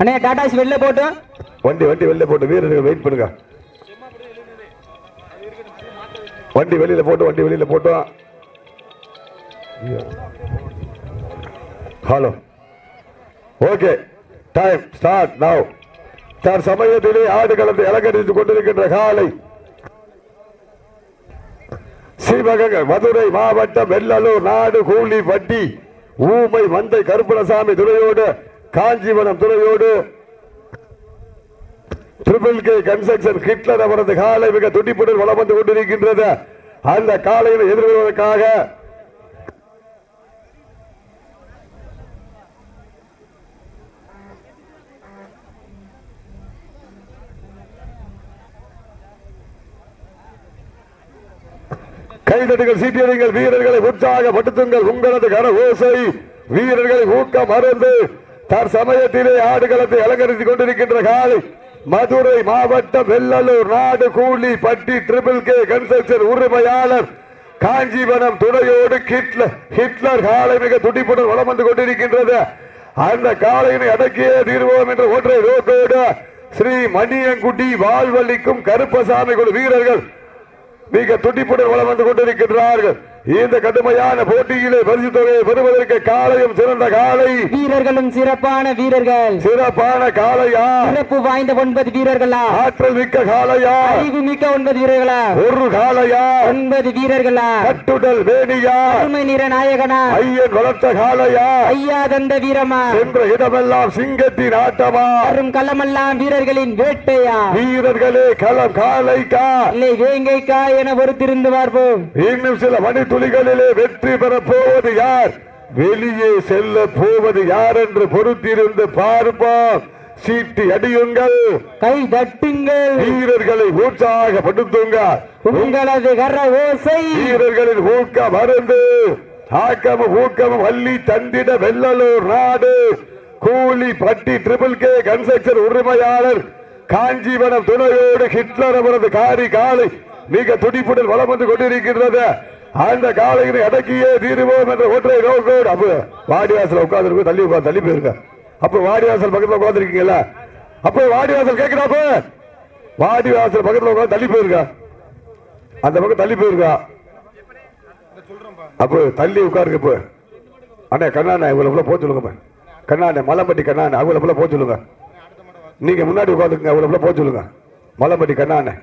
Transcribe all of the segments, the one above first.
அண்ணே டாடாஸ் வெளில போட்டு. வண்டி வண்டி வெளில போட்டு வீரர்கள் வெயிட் பண்ணுங்க. வண்டி வெளியில போட்டு வண்டி வெளியில போட்டு. Hello okay time start now sir சமயத்திலே ஆடு கலந்து இலக்கடித்துக் கொண்டிருக்கின்ற காலை. ஸ்ரீமகங்கள் மதுரை மாவட்டம் வெள்ளலூர் நாடு கூலி வட்டி ஊமை மந்தை கருப்பணசாமி துணையோடு காஞ்சிபுரம் துறையோடு ட்ரிபிள் கே கன்ஸ்ட்ரக்ஷன் ஹிட்லர் அவரது காலை மிக துடிப்புடன் வளம் வந்து கொண்டிருக்கின்றது. அந்த காலையில் எதிர்கொள்வதற்காக கைதட்டுங்கள் சீட்டியடிங்கள் வீரர்களை உற்சாகப்படுத்துங்கள். உங்களது கர ஓசை வீரர்களை ஊக்கம் மறந்து தற்சமயத்திலே ஆடுகளத்தை அலங்கரித்துக் கொண்டிருக்கின்ற காலை மதுரை மாவட்டம் வெள்ளலூர் நாடு கூலி பட்டி ட்ரிபிள் கே கன்ஸ்ட்ரக்ஷன் உரிமையாளர் காஞ்சிபுரம் துணையோடு ஹிட்லர் ஹிட்லர் காலை மிக துடிப்புடன் வளம் வந்து கொண்டிருக்கின்றது. அந்த காலையினை அடக்கியே தீர்வோம் என்ற ஒன்றை நோக்கோடு ஸ்ரீ மணியங்குடி வாழ்வழிக்கும் கருப்பசாமி குழு வீரர்கள் மிக துடிப்புடன் வளம் வந்து கொண்டிருக்கின்றார்கள். இந்த கடுமையான போட்டியிலே பரிசு தொகையை பெறுவதற்கு காலையும் சிறந்த காலை. வீரர்களும் சிறப்பான வீரர்கள். சிறப்பான காளையா சிறப்பு வாய்ந்த ஒன்பது வீரர்களா? ஆற்றல் மிக்க காளையா அறிவு மிக்க ஒன்பது வீரர்களா? ஒரு காளையா ஒன்பது வீரர்களா? கட்டுடல் வேணியா? அருமை நிற நாயகனா? ஐயன் வளர்த்த காளையா ஐயா தந்த வீரமா? சென்ற இடமெல்லாம் சிங்கத்தின் ஆட்டமா? வரும் களமெல்லாம் வீரர்களின் வேட்டையா? வீரர்களே களம் காளைக்கா இல்லை வேங்கைக்கா என பொறுத்திருந்து பார்ப்போம் இன்னும் சில மணித்துளிகளிலே வெற்றி பெறப் போவது யார்? வெளியே செல்ல போவது யார் என்று பொறுத்திருந்து பார்ப்போம் சீட்டி அடியுங்கள். கை தட்டுங்கள். வீரர்களை உற்சாகப்படுத்துங்கள் உங்களது கர ஓசை. வீரர்களின் ஊக்கம் மருந்து ஆக்கமும் ஊக்கமும் அள்ளி தந்திட வெள்ளலூர் நாடு. கூலி பட்டி ட்ரிபிள் கே கன்ஸ்ட்ரக்ஷன் உரிமையாளர் காஞ்சிபுரம் துணையோடு ஹிட்லர் அவரது காரி காலை மிக துடிப்புடன் வளம் வந்து கொண்டிருக்கின்றது. அந்த காலையினை அடக்கியே தீருவோம் என்ற ஒற்றை நோக்கோடு அப்ப வாடிவாசல் உட்காந்துருக்கு தள்ளி உட்காந்து தள்ளி போயிருங்க. அப்ப வாடிவாசல் பக்கத்துல உட்காந்துருக்கீங்கல்ல அப்ப வாடிவாசல் கேட்கிறாப்ப வாடிவாசல் பக்கத்துல உட்காந்து தள்ளி போயிருங்க. அந்த பக்கம் தள்ளி போயிருக்கா அப்போ தள்ளி உட்காருங்க இப்போ. அண்ணே கண்ணாண்ணே இவ்வளவு போக சொல்லுங்க கண்ணாண்ணே மலம்பட்டி கண்ணாண்ணே அவங்கள போக சொல்லுங்க. நீங்க முன்னாடி உட்காந்துருங்க அவங்கள போக சொல்லுங்க. மலம்பட்டி கண்ணாண்ணே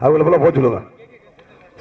அவங்கள போக சொல்லுங்க.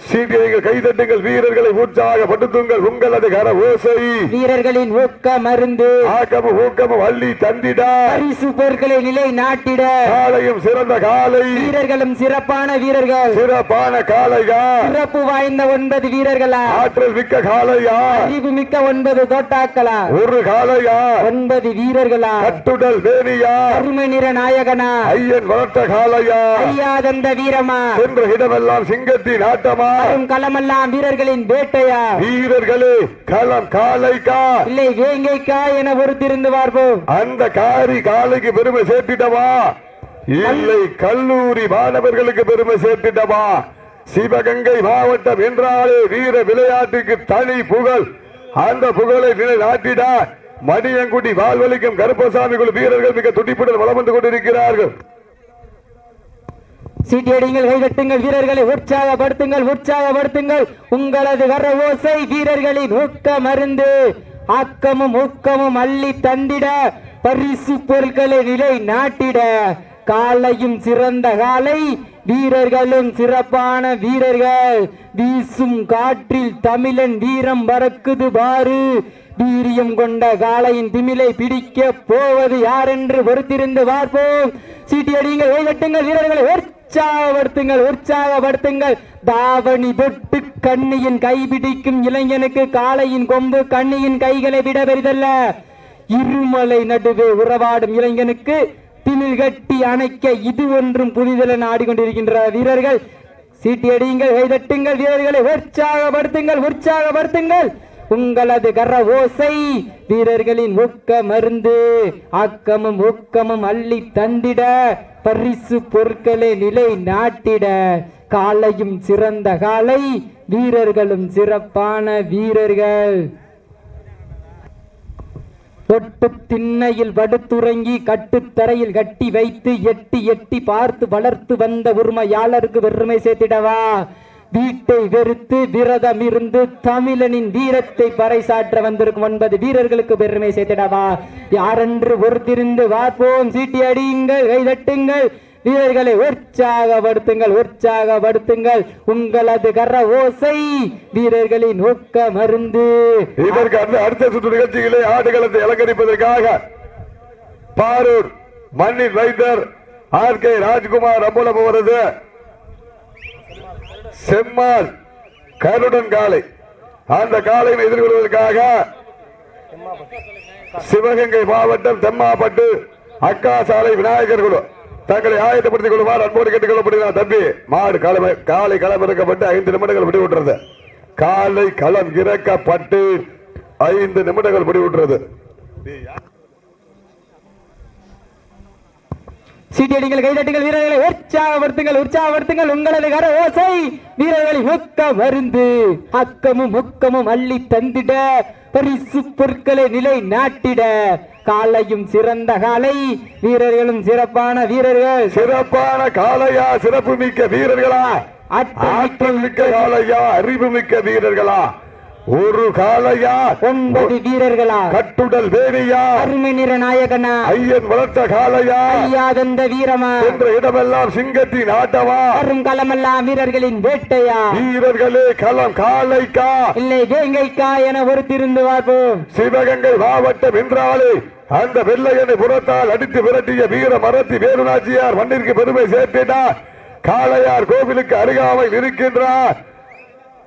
சீட்டியங்கள் கைதட்டுங்கள் வீரர்களை உற்சாகப்படுத்துங்கள். உங்களது கர ஓசை. வீரர்களின் ஊக்க மருந்து ஆக்கமும் ஊக்கமும் அள்ளி தந்திடா. பரிசு பொருட்களை நிலை நாட்டிட. காலையும் சிறந்த காலை. வீரர்களும் சிறப்பான வீரர்கள். சிறப்பான காளையா? சிறப்பு வாய்ந்த ஒன்பது வீரர்களா? ஆற்றல் மிக்க காளையா? அறிவு மிக்க ஒன்பது தோட்டாக்களா? ஒரு காளையா? ஒன்பது வீரர்களா? கட்டுடல் வேணியா அருமை நிற நாயகனா? ஐயன் வளர்த்த காளையா? ஐயா தந்த வீரமா? சென்ற இடமெல்லாம் சிங்கத்தின் ஆட்டமா? வரும் களமெல்லாம் வீரர்களின் வேட்டையா? வீரர்களே களம் காளைக்கா இல்லை வேங்கைக்கா என பொறுத்திருந்து பார்ப்போம் அந்த காரி காலைக்கு பெருமை சேர்த்திட்டவா? இல்லை கல்லூரி மாணவர்களுக்கு பெருமை சேர்த்திட்டவா? சிவகங்கை மாவட்டம் என்றாலே வீர விளையாட்டுக்கு தனி புகழ். அந்த புகழை நிலைநாட்டிட மணியங்குடி வாழ்வழிக்கும் கருப்பசாமி குழு வீரர்கள் மிக துடிப்புடன் வளம் வந்து கொண்டிருக்கிறார்கள். சீட்டியடிங்கள் கைகட்டுங்கள் வீரர்களை உற்சாகப்படுத்துங்கள் உற்சாகப்படுத்துங்கள். உங்களது வர ஓசை வீரர்களின் ஊக்க மருந்து ஆக்கமும் ஊக்கமும் அள்ளி தந்திட பரிசு பொருட்களை நிலை நாட்டிட. காலையும் சிறந்த காலை வீரர்களும் சிறப்பான வீரர்கள். வீசும் காற்றில் தமிழன் வீரம் பறக்குது பாரு. வீரியம் கொண்ட காளையின் திமிலை பிடிக்க போவது யார் என்று பொறுத்திருந்து பார்ப்போம். சீட்டியடிங்கள் கைதட்டுங்கள் வீரர்களை உற்சாகப்படுத்துங்கள் உற்சாகப்படுத்துங்கள். தாவணி பொட்டு கண்ணியின் கைபிடிக்கும் இளைஞனுக்கு காளையின் கொம்பு கண்ணியின் கைகளை விட பெரிதல்ல. இருமலை நடுவே உறவாடும் இளைஞனுக்கு திமிழ் கட்டி அணைக்க இது ஒன்றும் புதிதென ஆடிக்கொண்டிருக்கின்ற வீரர்கள். சீட்டியடியுங்கள் கைதட்டுங்கள் வீரர்களை உற்சாகப்படுத்துங்கள் உற்சாகப்படுத்துங்கள். உங்களது கர ஓசை வீரர்களின் ஊக்க மருந்து ஆக்கமும் ஊக்கமும் அள்ளி தந்திட பரிசு பொருட்களை நிலை நாட்டிட காலையும் சிறந்த காலை வீரர்களும் சிறப்பான வீரர்கள். தொட்டு திண்ணையில் வடுத்துறங்கி கட்டுத்தரையில் கட்டி வைத்து எட்டி எட்டி பார்த்து வளர்த்து வந்த உரிமையாளருக்கு வெறுமை சேர்த்திடவா? வீட்டை வெறுத்து விரதம் இருந்து தமிழனின் வீரத்தை பறைசாற்ற வந்திருக்கும் ஒன்பது வீரர்களுக்கு பெருமை சேர்த்திடவா? யாரென்று பொறுத்திருந்து பார்ப்போம். சீட்டி அடியுங்கள் கைதட்டுங்கள். வீரர்களை உற்சாகப்படுத்துங்கள் உற்சாகப்படுத்துங்கள். உங்களது கர ஓசை வீரர்களின் ஊக்க மருந்து இதற்கு அடுத்த அடுத்த சுற்று நிகழ்ச்சிகளை ஆடுகளத்தை அலங்கரிப்பதற்காக பாரூர் மண்ணின் வைத்தர் ஆர் கே ராஜ்குமார் அம்புலம் அவரது செம்மாள் கருடன் காலை அந்த காலையை எதிர்கொள்வதற்காக சிவகங்கை மாவட்டம் தெம்மாப்பட்டு அக்கா சாலை விநாயகர் குழு தங்களை ஆயத்தப்படுத்திக் கொள்ளுமாறு அன்போடு கேட்டுக் கொள்ளப்படுகிறார் தம்பி. மாடு களமை காலை களம் இறக்கப்பட்டு ஐந்து நிமிடங்கள் விடுவிட்டுறது காலை களம் இறக்கப்பட்டு ஐந்து நிமிடங்கள் முடிவுற்றது. சீட்டியடிங்கள் கைதட்டுங்கள் வீரர்களை உற்சாகப்படுத்துங்கள் உற்சாகப்படுத்துங்கள். உங்களது கர ஓசை வீரர்களை ஊக்க மருந்து. அக்கமும் முக்கமும் அள்ளி தந்திட பரிசு பொருட்களை நிலை நாட்டிட. காலையும் சிறந்த காலை வீரர்களும் சிறப்பான வீரர்கள். சிறப்பான காளையா சிறப்பு மிக்க வீரர்களா? ஆற்றல் மிக்க காளையா அறிவு மிக்க வீரர்களா? ஒரு காளையா? ஒன்பது வீரர்களா? கட்டுடல் வேணியா அருமை நிற நாயகனா? ஐயன் வளர்த்த காளையா? ஐயாதந்த வீரமா? என்ற இடமெல்லாம் சிங்கத்தின் ஆட்டமா வரும் களமெல்லாம் வீரர்களின் வேட்டையா? வீரர்களே களம் காளைக்கா? இல்லை வேங்கைக்கா என ஒருத்திருந்து பார்ப்போம் சிவகங்கை மாவட்டம் என்றாலே அந்த வெள்ளையனை புறத்தால் அடித்து விரட்டிய வீர மரத்தி வேலுநாச்சியார் மண்ணிற்கு பெருமை சேர்த்தினார் காளையார் கோவிலுக்கு அருகாமையில் இருக்கின்றார்.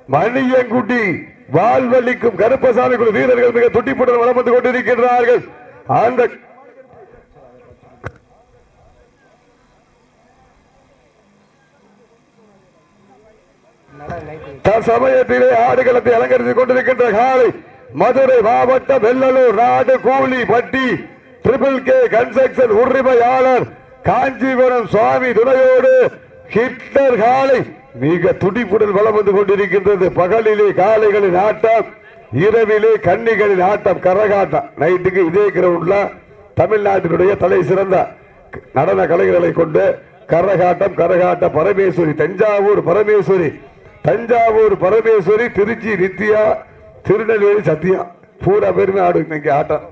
மணியங்குடி வாழ்வழிக்கும் கருப்பசாமி குழு வீரர்கள் மிக துட்டிப்புடன் வளம் வந்து கொண்டிருக்கின்றார்கள். அந்த சமயத்திலே ஆடுகளத்தை அலங்கரித்துக் கொண்டிருக்கின்ற காலை மதுரை மாவட்டம் வெள்ளலூர் நாடு கூலி பட்டி ட்ரிபிள் கே கன்ஸ்ட்ரக்ஷன் உரிமையாளர் காஞ்சிபுரம் சுவாமி துணையோடு ஹிட்லர் காலை மிக துடிப்புடன் வளம் வந்து கொண்டிருக்கின்றது. பகலிலே காலைகளின் ஆட்டம் இரவிலே கன்னிகளின் ஆட்டம் கரகாட்டம். நைட்டுக்கு இதே கிரவுண்ட்ல தமிழ்நாட்டினுடைய தலை சிறந்த நடன கலைகளை கொண்டு கரகாட்டம் கரகாட்ட பரமேஸ்வரி தஞ்சாவூர் பரமேஸ்வரி தஞ்சாவூர் பரமேஸ்வரி திருச்சி நித்யா திருநெல்வேலி சத்தியா பூரா பெருமை ஆடு இன்னைக்கு ஆட்டம்.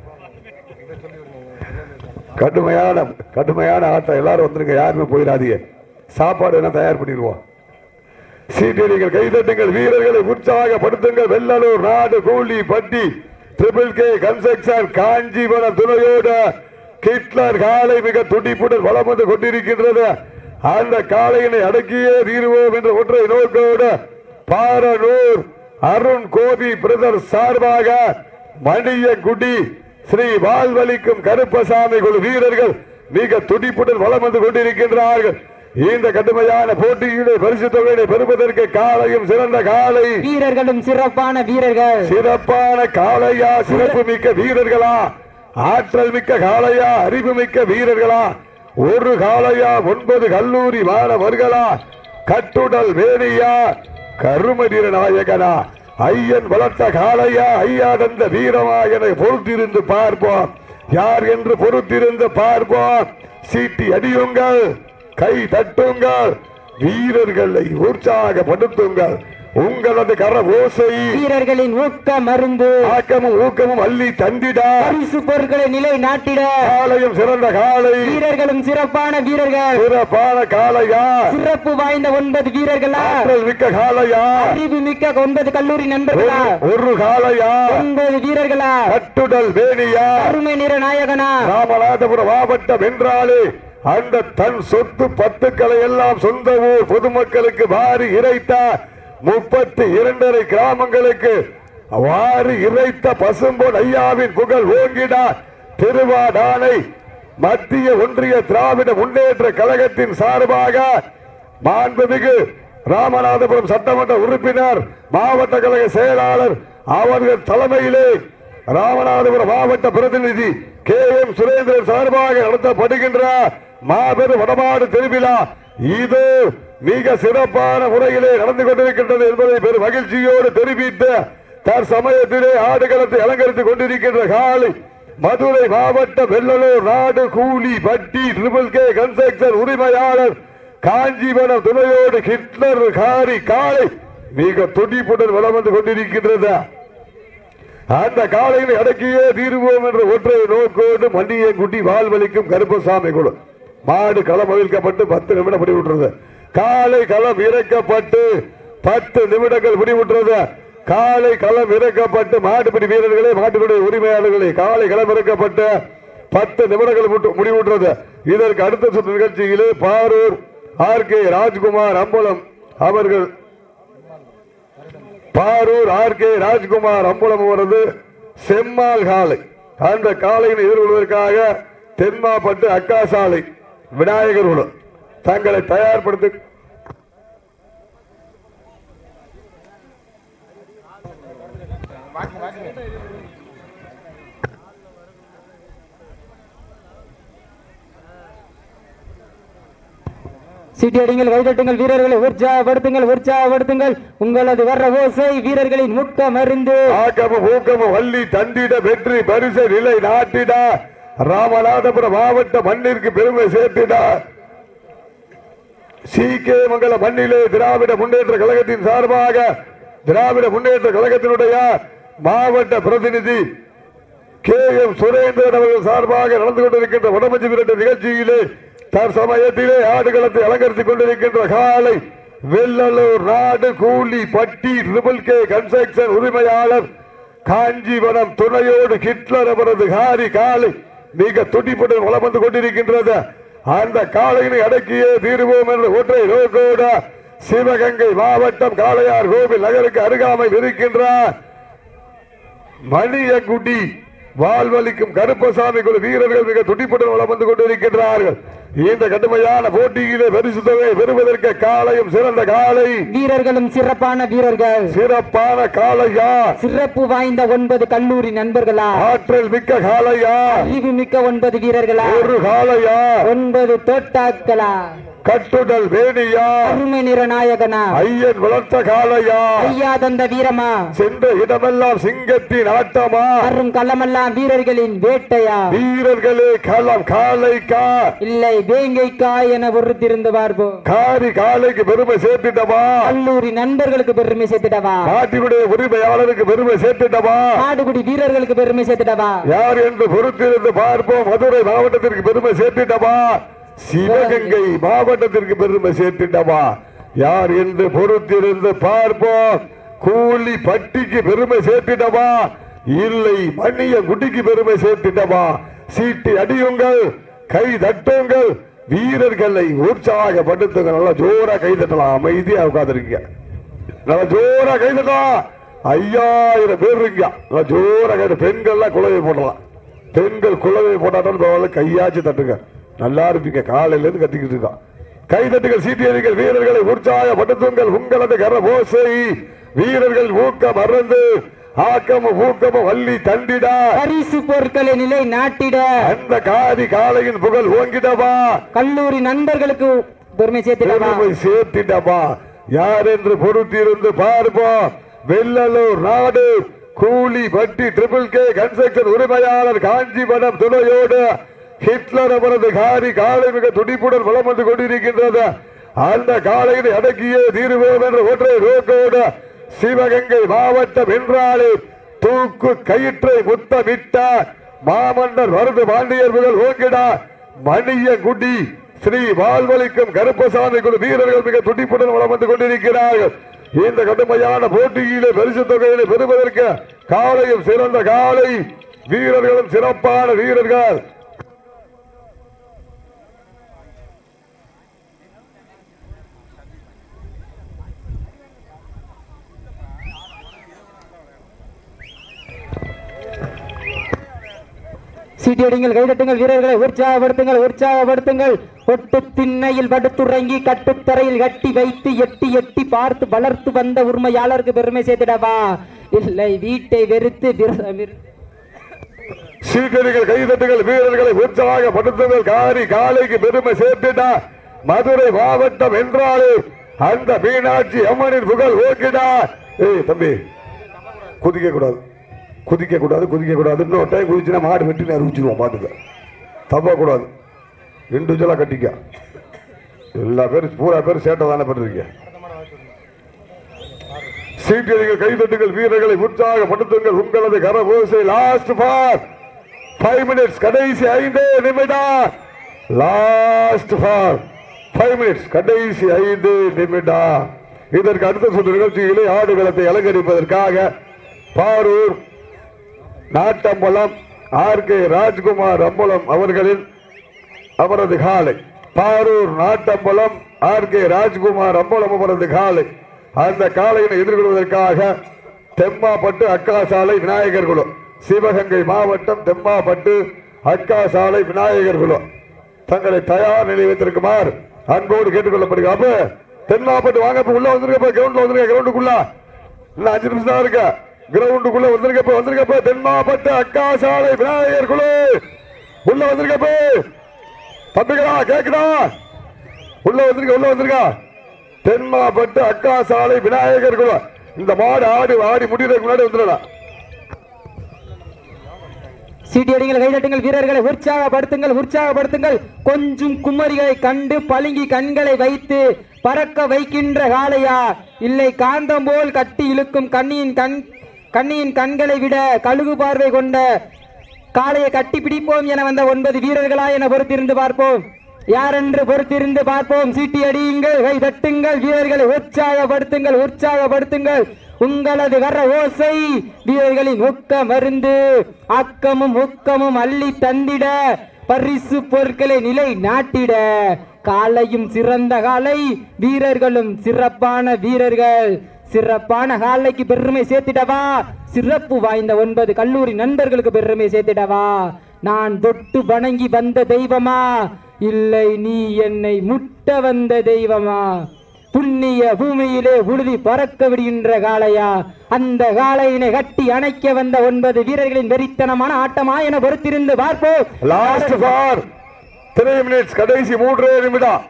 கடுமையான கடுமையான ஆட்டம். எல்லாரும் வந்துருங்க யாருமே போயிடாதீங்க. சாப்பாடு என்ன தயார் பண்ணிடுவோம். சீட்டியடிகள் கைதட்டுங்கள் வீரர்களை உற்சாகப்படுத்துங்கள். வெள்ளலூர் நாடு கூலி பட்டி ட்ரிபிள் கே கன்ஸ்ட்ரக்ஷன் காஞ்சிபுரம் துணையோட. கிட்லர் காலை மிக துடிப்புடன் வளம் வந்து கொண்டிருக்கின்றது. அந்த காளையினை அடக்கியே தீருவோம் என்ற ஒற்றை நோக்கோடு பாரனூர் அருண் கோபி பிரதர் சார்பாக மணியங்குடி ஸ்ரீ வாழ்வழிக்கும் கருப்பசாமி குழு வீரர்கள் மிக துடிப்புடன் வளம் வந்து கொண்டிருக்கின்றார்கள். இந்த கடுமையான போட்டியிலே பரிசு தொகையை பெறுவதற்கு காலையும் சிறந்த காலை. வீரர்களும் சிறப்பான வீரர்கள். சிறப்பான காளையா சிறப்பு மிக்க வீரர்களா ஆற்றல் மிக்க காளையா அறிவு மிக்க வீரர்களா ஒரு காளையா ஒன்பது கல்லூரி மாணவர்களா கட்டுடல் வேணியா கருமதிர நாயகனா ஐயன் வளர்த்த காளையா ஐயா தந்த வீரமா என பொறுத்திருந்து பார்ப்போம். யார் என்று பொறுத்திருந்து பார்ப்போம். சீட்டி அடியுங்கள். கை தட்டுங்கள். வீரர்களை உற்சாகப்படுத்துங்கள். உங்களது கர ஓசை வீரர்களின் ஊக்க மருந்து ஆக்கமும் ஊக்கமும் அள்ளி தந்திட. பரிசு பொருட்களை நிலை நாட்டிட. காலையும் சிறந்த காலை. வீரர்களும் சிறப்பான வீரர்கள். சிறப்பான காளையா. சிறப்பு வாய்ந்த ஒன்பது வீரர்களா. மிக்க காளையா. அறிவு மிக்க ஒன்பது கல்லூரி நண்பர்களா. ஒரு- காளையா. ஒன்பது வீரர்களா. கட்டுடல் வேணியா. அருமை நிற நாயகனா. ராமநாதபுரம் மாவட்டம் என்றாலே அந்த தன் சொத்து பத்துக்களை எல்லாம் சொந்த ஊர் பொதுமக்களுக்கு வாரி இறைத்த முப்பத்தி இரண்டரை கிராமங்களுக்கு வாரி இறைத்த பசும்பொன் ஐயாவின் புகழ் ஓங்கினார் திருவாடானை மத்திய ஒன்றிய திராவிட முன்னேற்ற கழகத்தின் சார்பாக மாண்புமிகு ராமநாதபுரம் சட்டமன்ற உறுப்பினர் மாவட்ட கழக செயலாளர் அவர்கள் தலைமையிலே ராமநாதபுரம் மாவட்ட பிரதிநிதி கே எம் சுரேந்திரன் சார்பாக நடத்தப்படுகின்ற மாபெரும் வடமாடு திருவிழா. இது மிக சிறப்பான முறையிலே நடந்து கொண்டிருக்கின்றது என்பதை பெரும் மகிழ்ச்சியோடு தெரிவித்து தற்சமயத்திலே ஆடுகளத்தை அலங்கரித்துக் கொண்டிருக்கின்ற காலை மதுரை மாவட்ட வெள்ளலூர் நாடு கூலி பட்டி ட்ரிபிள் கே கன்ஸ்ட்ரக்ஷன் உரிமையாளர் காஞ்சிபுரம் துணையோடு ஹிட்லர் காரி காலை மிக துடிப்புடன் வளம் வந்து கொண்டிருக்கின்றது. அந்த காலையில் அடக்கியே தீருவோம் என்ற ஒற்றை நோக்கோடு மண்ணியை குட்டி வாழ்வழிக்கும் கருப்பசாமி குழு. மாடு களம் அவிழ்க்கப்பட்டு பத்து நிமிடம் முடிவுற்றது. காலை களம் இறக்கப்பட்டு பத்து நிமிடங்கள் முடிவுற்றது. காலை களம் இறக்கப்பட்டு மாட்டுப்பிடி வீரர்களே மாட்டுப்பிடி உரிமையாளர்களே காலை களம் இறக்கப்பட்டு பத்து நிமிடங்கள் முட்டு- முடிவுற்றது. இதற்கு அடுத்த சுற்று நிகழ்ச்சியிலே பாரூர் ஆர் கே ராஜ்குமார் அம்பலம் அவர்கள். பாரூர் ஆர் கே ராஜ்குமார் அம்பலம் அவரது செம்மாள் காலை. அந்த காலையில் எதிர்கொள்வதற்காக தென்மாப்பட்டு அக்கா சாலை. விநாயகர் குழு தங்களை தயார்படுத்தி சீட்டியடிங்கள் கைதட்டுங்கள் வீரர்களை உற்சாகப்படுத்துங்கள் உற்சாகப்படுத்துங்கள். உங்களது வர்ற ஓசை வீரர்களின் முக்க மருந்து ஆக்கமும் ஊக்கமும் வள்ளி தண்டிட வெற்றி பரிசு நிலை நாட்டிட. ராமநாதபுரம் மாவட்ட மண்ணிற்கு பெருமை சேர்த்திட சி கே மங்கல மண்ணிலே திராவிட முன்னேற்ற கழகத்தின் சார்பாக திராவிட முன்னேற்ற கழகத்தினுடைய மாவட்ட பிரதிநிதி கே எம் சுரேந்திரன் அவர்கள் சார்பாக நடந்து கொண்டிருக்கின்ற உடம்பு விரட்டு நிகழ்ச்சியிலே தற்சமயத்திலே ஆடுகளத்தை அலங்கரித்துக் கொண்டிருக்கின்ற காலை வெள்ளலூர் நாடு கூலி பட்டி ரிபிள் கே கன்ஸ்ட்ரக்ஷன் உரிமையாளர் காஞ்சிபுரம் துணையோடு ஹிட்லர் அவரது காரி காலை மிக துடிப்புடன் வளம் வந்து கொண்டிருக்கின்றது. அந்த காளையினை அடக்கியே தீருவோம் என்ற ஒற்றை நோக்கோட சிவகங்கை மாவட்டம் காளையார் கோவில் நகருக்கு அருகாமை இருக்கின்ற மணியகுடி வாழ்வளிக்கும் கருப்பசாமி குழு வீரர்கள் மிக துடிப்புடன் வளம் வந்து கொண்டிருக்கின்றார்கள். இந்த கடுமையான போட்டியிலே பரிசு தொகை பெறுவதற்கு காலையும் சிறந்த காலை. வீரர்களும் சிறப்பான வீரர்கள். சிறப்பான காளையா? சிறப்பு வாய்ந்த ஒன்பது கல்லூரி நண்பர்களா? ஆற்றல் மிக்க காளையா? அறிவு மிக்க ஒன்பது வீரர்களா? ஒரு காளையா? ஒன்பது தோட்டாக்களா? கட்டுடல் வேணியா? அருமை நிற நாயகனா? ஐயன் வளர்த்த காளையா? ஐயா தந்த வீரமா? சென்ற இடமெல்லாம் சிங்கத்தின் ஆட்டமா? அரும் களமெல்லாம் வீரர்களின் வேட்டையா? வீரர்களே களம் காளைக்கா? இல்லை வேங்கைக்கா என பொறுத்திருந்து பார்ப்போம் காரி காலைக்கு பெருமை சேர்த்துட்டமா கல்லூரி நண்பர்களுக்கு பெருமை சேர்த்துடவா நாட்டினுடைய உரிமையாளருக்கு பெருமை சேர்த்துட்டமா நாடுகுடி வீரர்களுக்கு பெருமை சேர்த்துடவா யார் என்று பொறுத்திருந்து பார்ப்போம். மதுரை மாவட்டத்திற்கு பெருமை சேர்த்துட்டமா சிவகங்கை மாவட்டத்திற்கு பெருமை சேர்த்துட்டவா? யார் என்று பொறுத்திருந்து பார்ப்போம். கூலி பட்டிக்கு பெருமை சேர்த்துட்டவா? இல்லை மண்ணிய குட்டிக்கு பெருமை சேர்த்துட்டவா? சீட்டு அடியுங்கள் கை தட்டுங்கள். வீரர்களை உற்சாகப்படுத்துங்க நல்லா ஜோரா கை தட்டலாம். அமைதியா உட்காந்துருக்கீங்க நல்லா ஜோரா கை தட்டலாம். ஐயாயிரம் பேர் இருக்கீங்க நல்லா ஜோரா கை பெண்கள்லாம் குழவை போடலாம். பெண்கள் குழவை போட்டாட்டாலும் கையாச்சு தட்டுங்க. நல்லா இருப்பீங்க. காலையில இருந்து கத்திக்கிட்டு இருக்கான் கை தட்டுகள் சீட்டியடிகள் வீரர்களை உற்சாகப்படுத்துங்கள். உங்களது கர ஓசை வீரர்கள் ஊக்கம் மறந்து ஆக்கமும் ஊக்கமும் வள்ளி தண்டிடா. பரிசு பொருட்களை நிலை நாட்டிட. அந்த காதி காலையின் புகழ் ஓங்கிடவா? கல்லூரி நண்பர்களுக்கு பெருமை சேர்த்திடவா? சேர்த்திடவா? யார் என்று பொறுத்திருந்து பார்ப்போம். வெள்ளலூர் நாடு. கூலி பட்டி ட்ரிபிள் கே கன்ஸ்ட்ரக்ஷன் உரிமையாளர் காஞ்சிபுரம் துணையோடு ஹிட்லர் அவரது காரி காலை மிக துடிப்புடன் வளம் வந்து கொண்டிருக்கின்றது. அந்த காலையில் அடக்கியே தீர்வோம் என்ற ஒற்றை நோக்கோடு சிவகங்கை மாவட்டம் என்றாலே தூக்கு கயிற்றை முத்தமிட்டார் மாமன்னர் வருது முதல் ஓங்கிடா மணிய குடி ஸ்ரீ வாழ்வழிக்கும் கருப்பசாமி குழு வீரர்கள் மிக துடிப்புடன் வளம் வந்து கொண்டிருக்கிறார்கள். இந்த கடுமையான போட்டியிலே பரிசு தொகையிலே பெறுவதற்கு காலையும் சிறந்த காலை வீரர்களும் சிறப்பான வீரர்கள். சீட்டியடிங்கள் கைதட்டுங்கள் வீரர்களை உற்சாகப்படுத்துங்கள் உற்சாகப்படுத்துங்கள். ஒட்டு திண்ணையில் படுத்துறங்கி கட்டுத்தரையில் கட்டி வைத்து எட்டி எட்டி பார்த்து வளர்த்து வந்த உரிமையாளருக்கு பெருமை சேர்த்துடவா? இல்லை வீட்டை வெறுத்து விரதம் கைதட்டுகள் வீரர்களை உற்சாகப்படுத்துங்கள். காரி காலைக்கு பெருமை சேர்த்துடா. மதுரை மாவட்டம் என்றாலே அந்த மீனாட்சி அம்மனின் புகழ் ஓக்கிடா ஏய் தம்பி குதிக்க கூடாது குதிக்க கூடாது குதிக்க கூடாது இன்னொரு டைம் குதிச்சுன்னா மாடு வெட்டி அறிவிச்சிருவோம் பாத்துக்க தப்பா கூடாது இண்டிவிஜுவலா கட்டிக்க. எல்லா பேரும் பூரா பேரும் சேட்டை தானே பண்ணிருக்கீங்க. சீட்டியடிகள் கைதட்டுங்கள் வீரர்களை உற்சாகப்படுத்துங்கள். உங்களது கரகோசை லாஸ்ட் ஃபார் ஃபைவ் மினிட்ஸ் கடைசி ஐந்து நிமிடம். லாஸ்ட் ஃபார் ஃபைவ் மினிட்ஸ் கடைசி ஐந்து நிமிடம். இதற்கு அடுத்த சுற்று நிகழ்ச்சியிலே ஆடுகளத்தை அலங்கரிப்பதற்காக பாரூர் நாட்டம்பலம் ஆர் கே ராஜ்குமார் அம்பலம் அவர்களின் அவரது காலை. பாரூர் நாட்டம்பலம் ஆர் கே ராஜ்குமார் அம்பலம் அவரது காலை. அந்த காலையினை எதிர்கொள்வதற்காக தெம்மாப்பட்டு அக்கா சாலை விநாயகர் குலம். சிவகங்கை மாவட்டம் தெம்மாப்பட்டு அக்கா சாலை விநாயகர் குலம். தங்களை தயார் நிலை வைத்திருக்குமாறு அன்போடு கேட்டுக்கொள்ளப்படுகிறது அப்ப தென்மாப்பட்டு வாங்க உள்ள வந்திருக்க கிரவுண்ட்ல வந்திருக்க கிரவுண்டுக்குள்ள இன்னும் அஞ்சு நிமிஷம் தான் இருக்க. கிரவுண்டுக்குள்ள வந்திருக்கப்ப வந்திருக்கப்ப தென்மாப்பட்டு அக்கா சாலை விநாயகர் குழு. உள்ள வந்திருக்கப்ப தம்பிகளா கேக்குதா? உள்ள வந்திருக்க உள்ள வந்திருக்கா? தென்மாப்பட்டு அக்கா சாலை விநாயகர் குழு. இந்த மாடு ஆடு ஆடி முடிகிறதுக்கு முன்னாடி வந்துடலாம். சீட்டியடிங்கள் கைதட்டுங்கள் வீரர்களை உற்சாகப்படுத்துங்கள் உற்சாகப்படுத்துங்கள். கொஞ்சம் குமரிகளை கண்டு பழுங்கி கண்களை வைத்து பறக்க வைக்கின்ற காளையா? இல்லை காந்தம் போல் கட்டி இழுக்கும் கண்ணியின் கண் கண்ணியின் கண்களை விட கழுகு பார்வை கொண்ட காளையை கட்டி பிடிப்போம் என வந்த ஒன்பது வீரர்களா என பொறுத்திருந்து பார்ப்போம். யாரென்று பொறுத்திருந்து பார்ப்போம். சீட்டி அடியுங்கள் கை தட்டுங்கள் வீரர்களை உற்சாகப்படுத்துங்கள் உற்சாகப்படுத்துங்கள். உங்களது வர ஓசை வீரர்களின் ஊக்க மருந்து ஆக்கமும் ஊக்கமும் அள்ளி தந்திட பரிசு பொருட்களை நிலை நாட்டிட. காலையும் சிறந்த காலை வீரர்களும் சிறப்பான வீரர்கள். சிறப்பான காலைக்கு பெருமை சேர்த்திடவா? சிறப்பு வாய்ந்த ஒன்பது கல்லூரி நண்பர்களுக்கு பெருமை சேர்த்திடவா? நான் தொட்டு வணங்கி வந்த தெய்வமா? இல்லை நீ என்னை முட்ட வந்த தெய்வமா? புண்ணிய பூமியிலே உழுதி பறக்க விடுகின்ற காளையா? அந்த காளையினை கட்டி அணைக்க வந்த ஒன்பது வீரர்களின் வெறித்தனமான ஆட்டமா என பொறுத்திருந்து பார்ப்போம். லாஸ்ட் ஃபார் த்ரீ மினிட்ஸ் கடைசி மூன்றே நிமிடம்.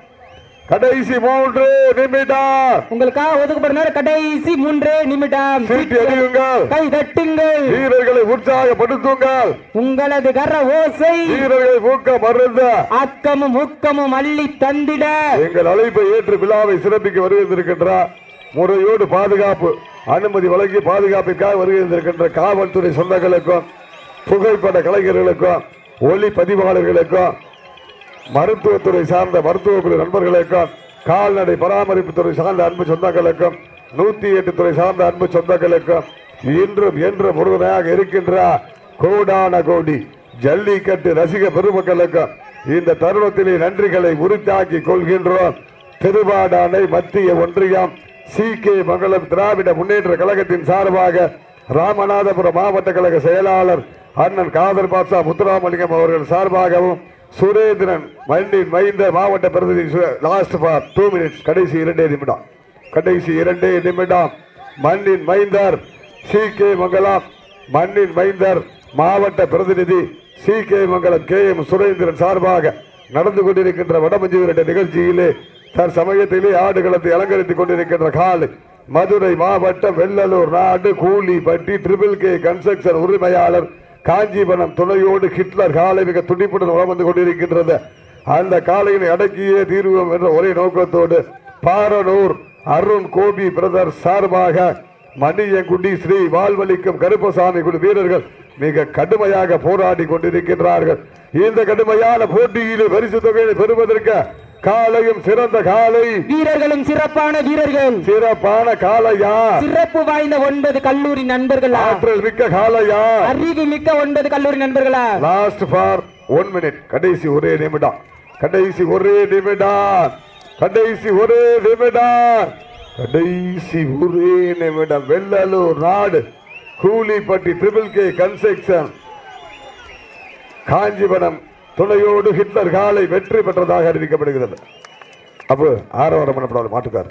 கடைசி மூன்று நிமிடம். உங்களுக்காக ஒதுக்கப்பட்ட நேரம் கடைசி மூன்றே நிமிடம். அடியுங்கள் கை தட்டுங்கள். வீரர்களை உற்சாகப்படுத்துங்கள். உங்களது கர ஓசை வீரர்கள் ஊக்க மருந்து. ஆக்கமும் ஊக்கமும் அள்ளி தந்திட. எங்கள் அழைப்பை ஏற்று விழாவை சிறப்பிக்க வருகின்றிருக்கின்றார் முறையோடு பாதுகாப்பு அனுமதி வழங்கி பாதுகாப்பிற்காக வருகின்றிருக்கின்ற காவல்துறை சொந்தங்களுக்கும் புகைப்பட கலைஞர்களுக்கும் ஒளி பதிவாளர்களுக்கும் மருத்துவத்துறை சார்ந்த மருத்துவ குழு நண்பர்களுக்கும் கால்நடை பராமரிப்பு துறை சார்ந்த அன்பு சொந்தங்களுக்கும் நூத்தி எட்டு துறை சார்ந்த அன்பு சொந்தங்களுக்கும் இன்றும் என்றும் உறுதுணையாக இருக்கின்ற கோடான கோடி ஜல்லிக்கட்டு ரசிக பெருமக்களுக்கும் இந்த தருணத்திலே நன்றிகளை உறுத்தாக்கி கொள்கின்றோம். திருவாடானை மத்திய ஒன்றியம் சி கே மங்கலம் திராவிட முன்னேற்ற கழகத்தின் சார்பாக ராமநாதபுரம் மாவட்ட கழக செயலாளர் அண்ணன் காதர் பாப்சா முத்துராமலிங்கம் அவர்கள் சார்பாகவும் சுரேந்திரன் மண்ணின் மைந்த மாவட்ட பிரதிநிதி லாஸ்ட் ஃபார் டூ மினிட்ஸ் கடைசி இரண்டே நிமிடம். கடைசி இரண்டே நிமிடம். மண்ணின் மைந்தர் சி கே மங்கலம். மண்ணின் மைந்தர் மாவட்ட பிரதிநிதி C K Mangalam K M Surendran சார்பாக நடந்து கொண்டிருக்கின்ற வடமஞ்சு விரட்ட நிகழ்ச்சியிலே தற்சமயத்திலே ஆடுகளத்தை அலங்கரித்துக் கொண்டிருக்கின்ற காலை மதுரை மாவட்டம் வெள்ளலூர் நாடு கூலிப்பட்டி ட்ரிபிள் கே கன்ஸ்ட்ரக்ஷன் உரிமையாளர் காஞ்சிபுரம் துணையோடு ஹிட்லர் காலை மிக துடிப்புடன் வளம் வந்து கொண்டிருக்கின்றது. அந்த காலையினை அடக்கியே தீர்வோம் என்ற ஒரே நோக்கத்தோடு பாரனூர் அருண் கோபி பிரதர் சார்பாக மணியங்குடி ஸ்ரீ வாழ்வழிக்கும் கருப்பசாமி குழு வீரர்கள் மிக கடுமையாக போராடி கொண்டிருக்கின்றார்கள். இந்த கடுமையான போட்டியிலே பரிசு தொகையை பெறுவதற்கு காலையும் சிறந்த காலை. வீரர்களும் சிறப்பான வீரர்கள். சிறப்பான காலையா? சிறப்பு வாய்ந்த ஒன்பது கல்லூரி நண்பர்களா? ஆற்றல் மிக்க காலையா? அறிவு மிக்க ஒன்பது கல்லூரி நண்பர்களா? லாஸ்ட் ஃபார் ஒன் மினிட் கடைசி ஒரே நிமிடம். கடைசி ஒரே நிமிடம். கடைசி ஒரே நிமிடம். கடைசி ஒரே நிமிடம். வெள்ளலூர் நாடு. Koolipatti triple K construction Kanchipuram துணையோடு ஹிட்லர் காலை வெற்றி பெற்றதாக அறிவிக்கப்படுகிறது. அப்போ ஆரவாரம் பண்ணப்படாத மாட்டுக்கார்